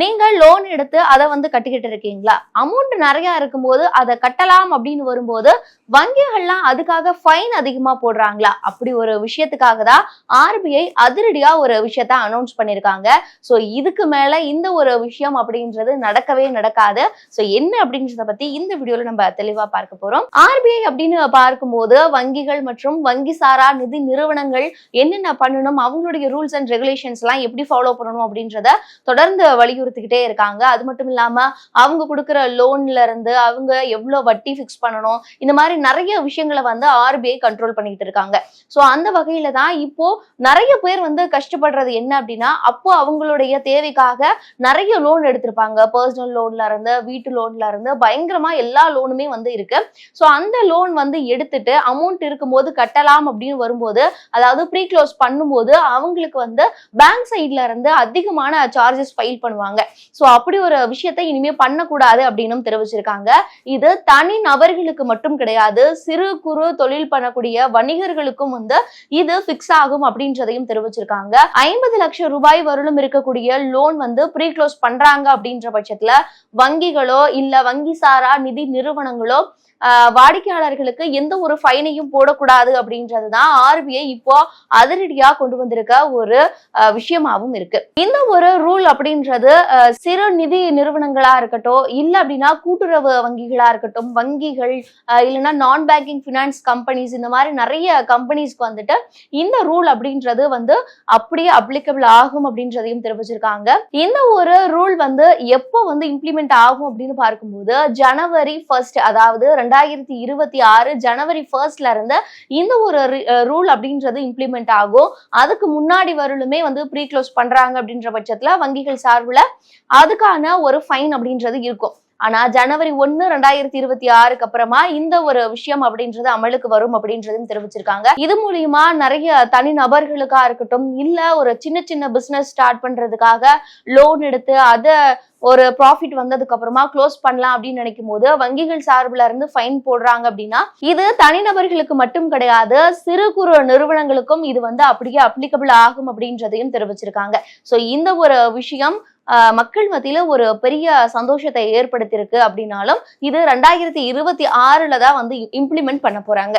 நீங்கள் லோன் எடுத்து அதை வந்து கட்டிக்கிட்டு இருக்கீங்களா? அமௌண்ட் நிறைய இருக்கும்போது அதை கட்டலாம் அப்படின்னு வரும்போது வங்கிகள்லாம் அதுக்காக ஃபைன் அதிகமா போடுறாங்களா? அப்படி ஒரு விஷயத்துக்காக தான் ஆர்பிஐ அதிரடியா ஒரு விஷயத்த அனௌன்ஸ் பண்ணிருக்காங்க ஸோ இதுக்கு மேல இந்த ஒரு விஷயம் அப்படின்றது நடக்கவே நடக்காது. சோ என்ன அப்படின்றத பத்தி இந்த வீடியோல நம்ம தெளிவா பார்க்க போறோம். ஆர்பிஐ அப்படின்னு பார்க்கும்போது வங்கிகள் மற்றும் வங்கி சாரா நிதி நிறுவனங்கள் என்னென்ன பண்ணணும் அவங்களுடைய ரூல்ஸ் அண்ட் ரெகுலேஷன்ஸ் எல்லாம் எப்படி ஃபாலோ பண்ணணும் அப்படின்றத தொடர்ந்து வலியுறுத்திக்கிட்டே இருக்காங்க. அது மட்டும் இல்லாம அவங்க கொடுக்குற லோன்ல இருந்து அவங்க எவ்வளவு வட்டி ஃபிக்ஸ் பண்ணணும் இந்த மாதிரி நிறைய விஷயங்களை வந்து ஆர்பிஐ கண்ட்ரோல் பண்ணிக்கிட்டு இருக்காங்க. சோ அந்த வகையில தான் இப்போ நிறைய பேர் வந்து கஷ்டப்படுறது என்ன அப்படின்னா அப்போ அவங்களுடைய தேவைக்காக நிறைய லோன் எடுத்திருப்பாங்க. பர்சனல் லோன்ல இருந்து வீட்டு லோன்ல இருந்து பயங்கரமா எல்லா லோனுமே வந்து இருக்கு. சோ அந்த லோன் வந்து எடுத்துட்டு அமௌண்ட் இருக்கும்போது கட்டலாம் அப்படின்னு வரும்போது அதாவது ப்ரீ க்ளோஸ் பண்ணும்போது அவங்களுக்கு வந்து பேங்க் சைட்ல இருந்து அதிகமான சார்ஜஸ் ஃபைல் பண்ணுவாங்க. சோ அப்படி ஒரு விஷயத்தை இனிமே பண்ணக்கூடாது அப்படின்னு தெரிவிச்சிருக்காங்க. இது தனி நபர்களுக்கு மட்டும் கிடையாது சிறு குறு தொழில் பண்ணக்கூடிய வணிகர்களுக்கும் வந்து இது பிக்ஸ் ஆகும் அப்படின்றதையும் தெரிவிச்சிருக்காங்க. ஐம்பது லட்சம் ரூபாய் வரலும் இருக்கக்கூடிய லோன் வந்து ப்ரீ க்ளோஸ் பண்றாங்க அப்படின்ற பட்சத்துல வங்கிகளோ இல்ல வங்கி சாரா நிதி நிறுவனங்களோ வாடிக்கையாளர்களுக்கு எந்த ஒரு ஃபைனையும் போடக்கூடாது அப்படின்றதுதான் ஆர்பிஐ இப்போ அதிரடியா கொண்டு வந்திருக்க ஒரு விஷயமாகவும் விஷயமாவும் இருக்கு. இந்த ஒரு ரூல் அப்படின்றது சிறு நிதி நிறுவனங்களா இருக்கட்டும் இல்ல அப்படின்னா கூட்டுறவு வங்கிகளா இருக்கட்டும் வங்கிகள் இல்லைன்னா நான் பேங்கிங் ஃபினான்ஸ் கம்பெனிஸ் இந்த மாதிரி நிறைய கம்பெனிஸ்க்கு வந்துட்டு இந்த ரூல் அப்படின்றது வந்து அப்படியே அப்ளிகபிள் ஆகும் அப்படின்றதையும் தெரிவிச்சிருக்காங்க. இந்த ஒரு ரூல் வந்து எப்போ வந்து இம்ப்ளிமெண்ட் ஆகும் அப்படின்னு பார்க்கும்போது ஜனவரி ஃபர்ஸ்ட் அதாவது ரெண்டு ரெண்டாயிரத்தி இருபத்தி ஆறு ஜனவரி ஃபர்ஸ்ட்ல இருந்து இந்த ஒரு ரூல் அப்படின்றது இம்ப்ளிமெண்ட் ஆகும். அதுக்கு முன்னாடி வரலுமே வந்து ப்ரீ க்ளோஸ் பண்றாங்க அப்படின்ற பட்சத்துல வங்கிகள் சார்புல அதுக்கான ஒரு ஃபைன் அப்படின்றது இருக்கும். ஆனா ஜனவரி ஒன்னு ரெண்டாயிரத்தி இருபத்தி ஆறுக்கு அப்புறமா இந்த ஒரு விஷயம் அப்படின்றது அமலுக்கு வரும் அப்படின்றதும் தெரிவிச்சிருக்காங்க. இது மூலியமா நிறைய தனி நபர்களுக்கா இருக்கட்டும் இல்ல ஒரு சின்ன சின்ன பிசினஸ் ஸ்டார்ட் பண்றதுக்காக லோன் எடுத்து அதை ஒரு ப்ராஃபிட் வந்ததுக்கு அப்புறமா க்ளோஸ் பண்ணலாம் அப்படின்னு நினைக்கும் போது வங்கிகள் சார்பில் இருந்து ஃபைன் போடுறாங்க அப்படின்னா இது தனிநபர்களுக்கு மட்டும் கிடையாது சிறு குறு நிறுவனங்களுக்கும் இது வந்து அப்படியே அப்ளிகபிள் ஆகும் அப்படின்றதையும் தெரிவிச்சிருக்காங்க. ஸோ இந்த ஒரு விஷயம் ஆஹ் மக்கள் மத்தியில ஒரு பெரிய சந்தோஷத்தை ஏற்படுத்தியிருக்கு அப்படின்னாலும் இது ரெண்டாயிரத்தி இருபத்தி ஆறுல தான் வந்து இம்ப்ளிமெண்ட் பண்ண போறாங்க.